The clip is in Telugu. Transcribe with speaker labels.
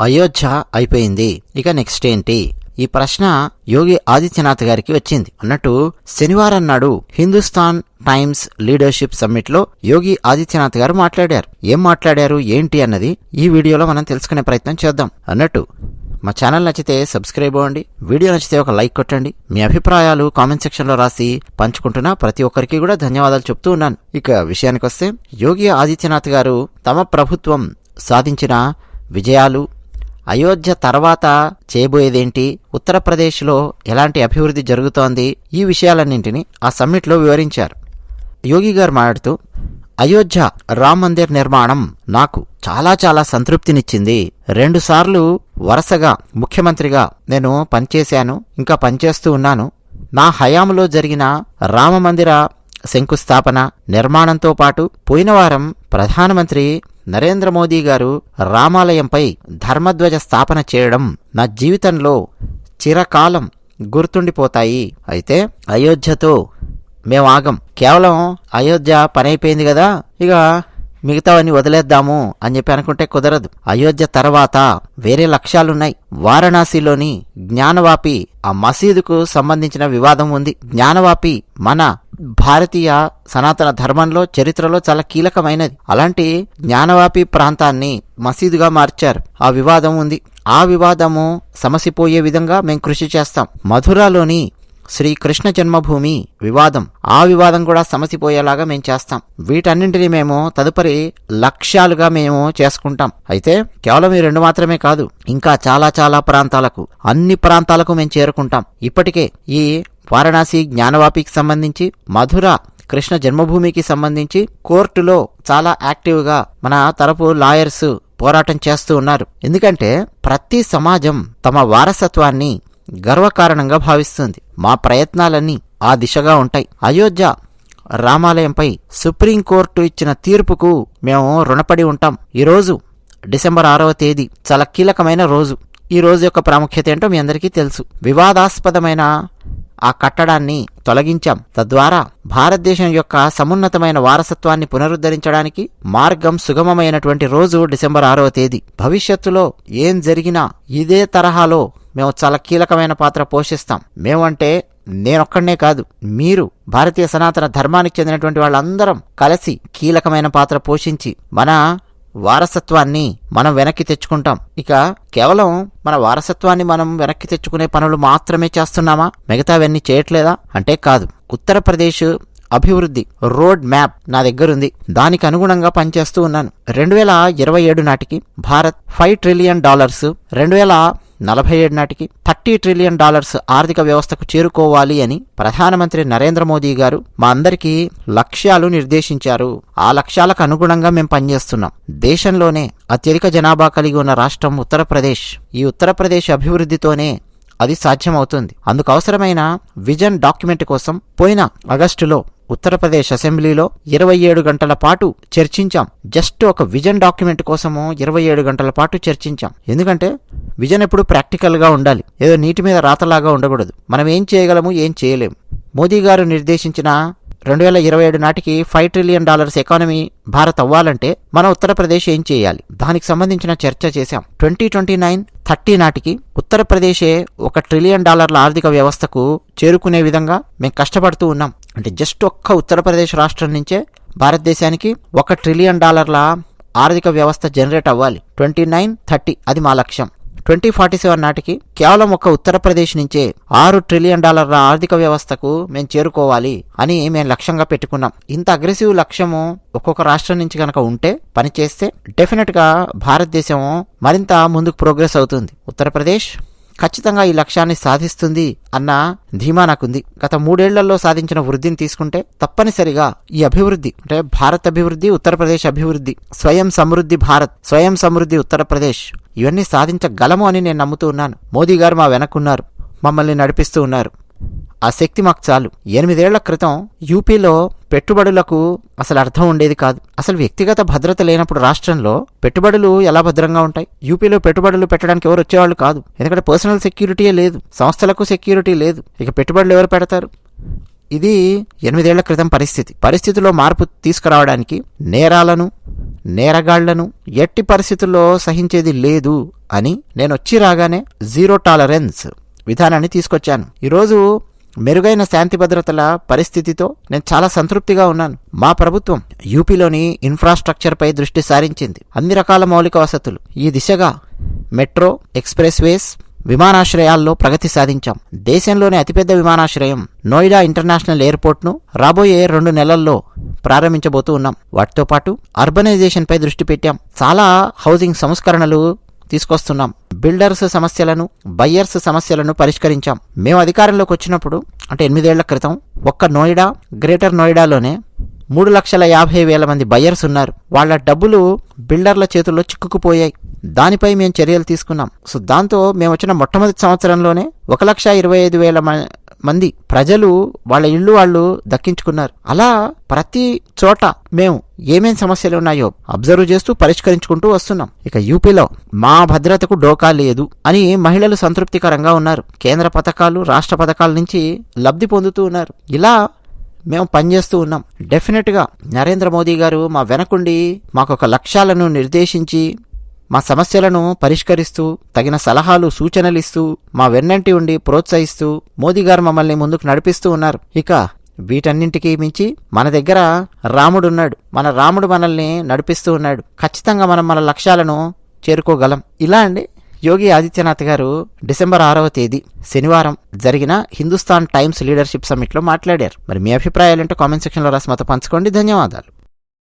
Speaker 1: అయోధ్య అయిపోయింది. ఇక నెక్స్ట్ ఏంటి? ఈ ప్రశ్న యోగి ఆదిత్యనాథ్ గారికి వచ్చింది. అన్నట్టు శనివారం నాడు హిందుస్థాన్ టైమ్స్ లీడర్షిప్ సమ్మిట్లో యోగి ఆదిత్యనాథ్ గారు మాట్లాడారు. ఏం మాట్లాడారు? ఏంటి అన్నది ఈ వీడియోలో మనం తెలుసుకునే ప్రయత్నం చేద్దాం. అన్నట్టు మా ఛానల్ నచ్చితే సబ్స్క్రైబ్ అవ్వండి. వీడియో నచ్చితే ఒక లైక్ కొట్టండి. మీ అభిప్రాయాలు కామెంట్ సెక్షన్లో రాసి పంచుకుంటున్న ప్రతి ఒక్కరికి కూడా ధన్యవాదాలు చెప్తూ ఉన్నాను. ఇక విషయానికి వస్తే యోగి ఆదిత్యనాథ్ గారు తమ ప్రభుత్వం సాధించిన విజయాలు అయోధ్య తర్వాత చేయబోయేదేంటి? ఉత్తరప్రదేశ్లో ఎలాంటి అభివృద్ధి జరుగుతోంది? ఈ విషయాలన్నింటినీ ఆ సమ్మిట్లో వివరించారు. యోగి గారు మాట్లాడుతూ అయోధ్య రామ్ మందిర్ నిర్మాణం నాకు చాలా చాలా సంతృప్తినిచ్చింది. రెండుసార్లు వరుసగా ముఖ్యమంత్రిగా నేను పనిచేశాను ఇంకా పనిచేస్తూ ఉన్నాను. నా హయాంలో జరిగిన రామ మందిర శంకుస్థాపన నిర్మాణంతో పాటు పోయిన వారం ప్రధానమంత్రి నరేంద్ర మోదీ గారు రామాలయంపై ధర్మధ్వజ స్థాపన చేయడం నా జీవితంలో చిరకాలం గుర్తుండిపోతాయి. అయితే అయోధ్యతో మేము ఆగం కేవలం అయోధ్య పని అయిపోయింది కదా ఇక మిగతావన్నీ వదిలేద్దాము అని చెప్పి అనుకుంటే కుదరదు. అయోధ్య తర్వాత వేరే లక్ష్యాలున్నాయి. వారణాసిలోని జ్ఞానవాపి ఆ మసీదుకు సంబంధించిన వివాదం ఉంది. జ్ఞానవాపి మన భారతీయ సనాతన ధర్మంలో చరిత్రలో చాలా కీలకమైనది. అలాంటి జ్ఞానవాపి ప్రాంతాన్ని మసీదుగా మార్చారు. ఆ వివాదం ఉంది. ఆ వివాదము సమసిపోయే విధంగా మేము కృషి చేస్తాం. మధురలోని శ్రీ కృష్ణ జన్మభూమి వివాదం. ఆ వివాదం కూడా సమసిపోయేలాగా మేము చేస్తాం. వీటన్నింటినీ మేము తదుపరి లక్ష్యాలుగా మేము చేసుకుంటాం. అయితే కేవలం ఈ రెండు మాత్రమే కాదు ఇంకా చాలా చాలా ప్రాంతాలకు అన్ని ప్రాంతాలకు మేము చేరుకుంటాం. ఇప్పటికే ఈ వారణాసి జ్ఞానవాపికి సంబంధించి మధుర కృష్ణ జన్మభూమికి సంబంధించి కోర్టులో చాలా యాక్టివ్గా మన తరపు లాయర్స్ పోరాటం చేస్తూ ఉన్నారు. ఎందుకంటే ప్రతి సమాజం తమ వారసత్వాన్ని గర్వకారణంగా భావిస్తుంది. మా ప్రయత్నాలన్నీ ఆ దిశగా ఉంటాయి. అయోధ్య రామాలయంపై సుప్రీంకోర్టు ఇచ్చిన తీర్పుకు మేము రుణపడి ఉంటాం. ఈరోజు డిసెంబర్ ఆరవ తేదీ చాలా కీలకమైన రోజు. ఈ రోజు యొక్క ప్రాముఖ్యత ఏంటో మీ అందరికీ తెలుసు. వివాదాస్పదమైన ఆ కట్టడాన్ని తొలగించాం. తద్వారా భారతదేశం యొక్క సమున్నతమైన వారసత్వాన్ని పునరుద్ధరించడానికి మార్గం సుగమమైనటువంటి రోజు డిసెంబర్ ఆరవ తేదీ. భవిష్యత్తులో ఏం జరిగినా ఇదే తరహాలో మేము చాలా కీలకమైన పాత్ర పోషిస్తాం. మేమంటే నేనొక్కడనే కాదు మీరు భారతీయ సనాతన ధర్మానికి చెందినటువంటి వాళ్ళందరం కలిసి కీలకమైన పాత్ర పోషించి మన వారసత్వాన్ని మనం వెనక్కి తెచ్చుకుంటాం. ఇక కేవలం మన వారసత్వాన్ని మనం వెనక్కి తెచ్చుకునే పనులు మాత్రమే చేస్తున్నామా? మిగతావన్నీ చేయట్లేదా? అంటే కాదు. ఉత్తరప్రదేశ్ అభివృద్ధి రోడ్ మ్యాప్ నా దగ్గరుంది. దానికి అనుగుణంగా పనిచేస్తూ ఉన్నాను. రెండు వేల ఇరవై ఏడు నాటికి భారత్ ఫైవ్ ట్రిలియన్ డాలర్స్ రెండు వేల నలభై ఏడు నాటికి థర్టీ ట్రిలియన్ డాలర్స్ ఆర్థిక వ్యవస్థకు చేరుకోవాలి అని ప్రధానమంత్రి నరేంద్ర మోదీ గారు మా అందరికీ లక్ష్యాలు నిర్దేశించారు. ఆ లక్ష్యాలకు అనుగుణంగా మేము పనిచేస్తున్నాం. దేశంలోనే అత్యధిక జనాభా కలిగి ఉన్న రాష్ట్రం ఉత్తరప్రదేశ్. ఈ ఉత్తరప్రదేశ్ అభివృద్ధితోనే అది సాధ్యమవుతుంది. అందుకు అవసరమైన విజన్ డాక్యుమెంట్ కోసం పోయిన ఆగస్టులో ఉత్తరప్రదేశ్ అసెంబ్లీలో ఇరవై ఏడు గంటల పాటు చర్చించాం. జస్ట్ ఒక విజన్ డాక్యుమెంట్ కోసము ఇరవై ఏడు గంటల పాటు చర్చించాం. ఎందుకంటే విజన్ ఎప్పుడు ప్రాక్టికల్గా ఉండాలి. ఏదో నీటి మీద రాతలాగా ఉండకూడదు. మనం ఏం చేయగలము ఏం చేయలేము మోదీ గారు నిర్దేశించిన రెండు వేల ఇరవై ఏడు నాటికి five trillion dollars economy Bharat అవ్వాలంటే మన ఉత్తరప్రదేశ్ ఏం చేయాలి? దానికి సంబంధించిన చర్చ చేశాం. ట్వంటీ ట్వంటీ నైన్ థర్టీ నాటికి ఉత్తరప్రదేశే ఒక ట్రిలియన్ డాలర్ల ఆర్థిక వ్యవస్థకు చేరుకునే విధంగా మేము కష్టపడుతూ ఉన్నాం. అంటే జస్ట్ ఒక్క ఉత్తరప్రదేశ్ రాష్ట్రం నుంచే భారతదేశానికి ఒక ట్రిలియన్ డాలర్ల ఆర్థిక వ్యవస్థ జనరేట్ అవ్వాలి. ట్వంటీ నైన్ థర్టీ అది మా లక్ష్యం. ట్వంటీ ఫార్టీ సెవెన్ నాటికి కేవలం ఒక ఉత్తరప్రదేశ్ నుంచే ఆరు ట్రిలియన్ డాలర్ల ఆర్థిక వ్యవస్థకు మేము చేరుకోవాలి అని మేము లక్ష్యంగా పెట్టుకున్నాం. ఇంత అగ్రెసివ్ లక్ష్యము ఒక్కొక్క రాష్ట్రం నుంచి కనుక ఉంటే పని చేస్తే డెఫినెట్గా భారతదేశం మరింత ముందుకు ప్రోగ్రెస్ అవుతుంది. ఉత్తరప్రదేశ్ ఖచ్చితంగా ఈ లక్ష్యాన్ని సాధిస్తుంది అన్న ధీమా నాకుంది. గత మూడేళ్ళలో సాధించిన వృద్ధిని తీసుకుంటే తప్పనిసరిగా ఈ అభివృద్ధి అంటే భారత్ అభివృద్ధి ఉత్తరప్రదేశ్ అభివృద్ధి స్వయం సమృద్ధి భారత్ స్వయం సమృద్ధి ఉత్తరప్రదేశ్ ఇవన్నీ సాధించగలము అని నేను నమ్ముతూ ఉన్నాను. మోదీ గారు మా వెనక్కున్నారు మమ్మల్ని నడిపిస్తూ ఉన్నారు. ఆ శక్తి మాకు చాలు. ఎనిమిదేళ్ళ క్రితం యూపీలో పెట్టుబడులకు అసలు అర్థం ఉండేది కాదు. అసలు వ్యక్తిగత భద్రత లేనప్పుడు రాష్ట్రంలో పెట్టుబడులు ఎలా భద్రంగా ఉంటాయి? యూపీలో పెట్టుబడులు పెట్టడానికి ఎవరు వచ్చేవాళ్ళు కాదు. ఎందుకంటే పర్సనల్ సెక్యూరిటీయే లేదు. సంస్థలకు సెక్యూరిటీ లేదు. ఇక పెట్టుబడులు ఎవరు పెడతారు? ఇది ఎనిమిదేళ్ళ క్రితం పరిస్థితి. పరిస్థితిలో మార్పు తీసుకురావడానికి నేరాలను నేరగాళ్ళను ఎట్టి పరిస్థితుల్లో సహించేది లేదు అని నేను వచ్చి రాగానే జీరో టాలరెన్స్ విధానాన్ని తీసుకొచ్చాను. ఈరోజు మెరుగైన శాంతి భద్రతల పరిస్థితితో నేను చాలా సంతృప్తిగా ఉన్నాను. మా ప్రభుత్వం యూపీలోని ఇన్ఫ్రాస్ట్రక్చర్పై దృష్టి సారించింది. అన్ని రకాల మౌలిక వసతులు. ఈ దిశగా మెట్రో ఎక్స్ప్రెస్ వేస్ విమానాశ్రయాల్లో ప్రగతి సాధించాం. దేశంలోని అతిపెద్ద విమానాశ్రయం నోయిడా ఇంటర్నేషనల్ ఎయిర్పోర్ట్ను రాబోయే రెండు నెలల్లో ప్రారంభించబోతూ ఉన్నాం. వాటితో పాటు అర్బనైజేషన్పై దృష్టి పెట్టాం. చాలా హౌసింగ్ సంస్కరణలు తీసుకొస్తున్నాం. బిల్డర్స్ సమస్యలను బయ్యర్స్ సమస్యలను పరిష్కరించాం. మేము అధికారంలోకి వచ్చినప్పుడు అంటే ఎనిమిదేళ్ళ క్రితం ఒక్క నోయిడా గ్రేటర్ నోయిడాలోనే మూడు లక్షల యాభై వేల మంది బయ్యర్స్ ఉన్నారు. వాళ్ళ డబ్బులు బిల్డర్ల చేతుల్లో చిక్కుకుపోయాయి. దానిపై మేము చర్యలు తీసుకున్నాం. సో దాంతో మేము వచ్చిన మొట్టమొదటి సంవత్సరంలోనే ఒక లక్ష ఇరవై ఐదు వేల మ- మంది ప్రజలు వాళ్ళ ఇళ్ళు వాళ్ళు దక్కించుకున్నారు. అలా ప్రతి చోట మేము ఏమేం సమస్యలు ఉన్నాయో అబ్జర్వ్ చేస్తూ పరిష్కరించుకుంటూ వస్తున్నాం. ఇక యూపీలో మా భద్రతకు డోకా లేదు అని మహిళలు సంతృప్తికరంగా ఉన్నారు. కేంద్ర పథకాలు రాష్ట్ర పథకాల నుంచి లబ్ధి పొందుతూ ఉన్నారు. ఇలా మేము పనిచేస్తూ ఉన్నాం. డెఫినెట్గా నరేంద్ర మోదీ గారు మా వెనకుండి మాకు ఒక లక్ష్యాలను నిర్దేశించి మా సమస్యలను పరిష్కరిస్తూ తగిన సలహాలు సూచనలు ఇస్తూ మా వెన్నంటి ఉండి ప్రోత్సహిస్తూ మోదీ గారు మమ్మల్ని ముందుకు నడిపిస్తూ ఉన్నారు. ఇక వీటన్నింటికీ మించి మన దగ్గర రాముడు ఉన్నాడు మన రాముడు మనల్ని నడిపిస్తూ ఉన్నాడు. ఖచ్చితంగా మనం మన లక్ష్యాలను చేరుకోగలం. ఇలా అండి. యోగి ఆదిత్యనాథ్ గారు డిసెంబర్ ఆరవ తేదీ శనివారం జరిగిన హిందుస్థాన్ టైమ్స్ లీడర్షిప్ సమ్మిట్లో మాట్లాడారు. మరి మీ అభిప్రాయాలంటే కామెంట్ సెక్షన్లో రాసి మాతో పంచుకోండి. ధన్యవాదాలు.